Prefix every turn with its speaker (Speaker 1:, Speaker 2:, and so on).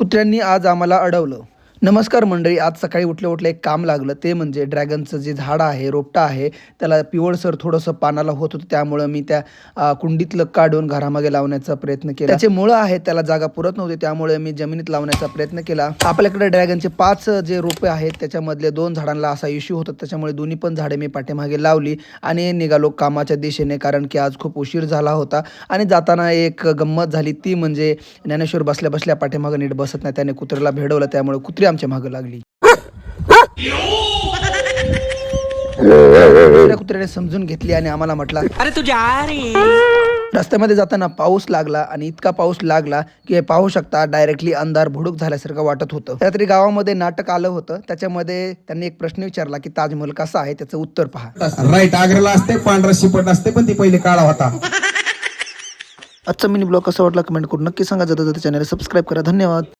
Speaker 1: कुत्र्यांनी आज आम्हाला अडवलं. नमस्कार मंडळी आज सकाळी उठल्या उठल्या एक काम लागलं. ते म्हणजे ड्रॅगनचं जे झाड आहे रोपटं आहे त्याला पिवळसर थोडंसं पानाला होत होतं. त्यामुळं मी त्या कुंडीतलं काढून घरामागे लावण्याचा प्रयत्न केला. त्याचे मुळं आहे त्याला जागा पुरत नव्हती. त्यामुळे मी जमिनीत लावण्याचा प्रयत्न केला. आपल्याकडे ड्रॅगनचे पाच जे रोपे आहेत त्याच्यामधले दोन झाडांना असा इश्यू होता. त्याच्यामुळे दोन्ही पण झाडे मी पाठीमागे लावली आणि निघालो कामाच्या दिशेने कारण की आज खूप उशीर झाला होता. आणि जाताना एक गंमत झाली. ती म्हणजे ज्ञानेश्वर बसल्या बसल्या पाठीमागे नीट बसत नाही. त्याने कुत्र्याला भेडवलं. त्यामुळे कुत्र्या आमच्या मागं लागली. कुत्र्याने समजून घेतली आणि आम्हाला म्हटला
Speaker 2: अरे तू जा रे.
Speaker 1: रस्त्यामध्ये जाताना पाऊस लागला आणि इतका पाऊस लागला की हे पाहू शकता डायरेक्टली अंधार भुडूक झाल्यासारखं वाटत होतं. रात्री गावामध्ये नाटक आलं होतं. त्याच्यामध्ये त्यांनी एक प्रश्न विचारला की ताजमहल कसा आहे? त्याचं उत्तर पहा.
Speaker 3: राईट आग्र्याला असते पांढरा शिपट असते पण ती पहिले काळा होता.
Speaker 1: आजचा मिनी ब्लॉग कसा वाटला कमेंट करून नक्की सांगा. जातं चॅनल सबस्क्राईब करा. धन्यवाद.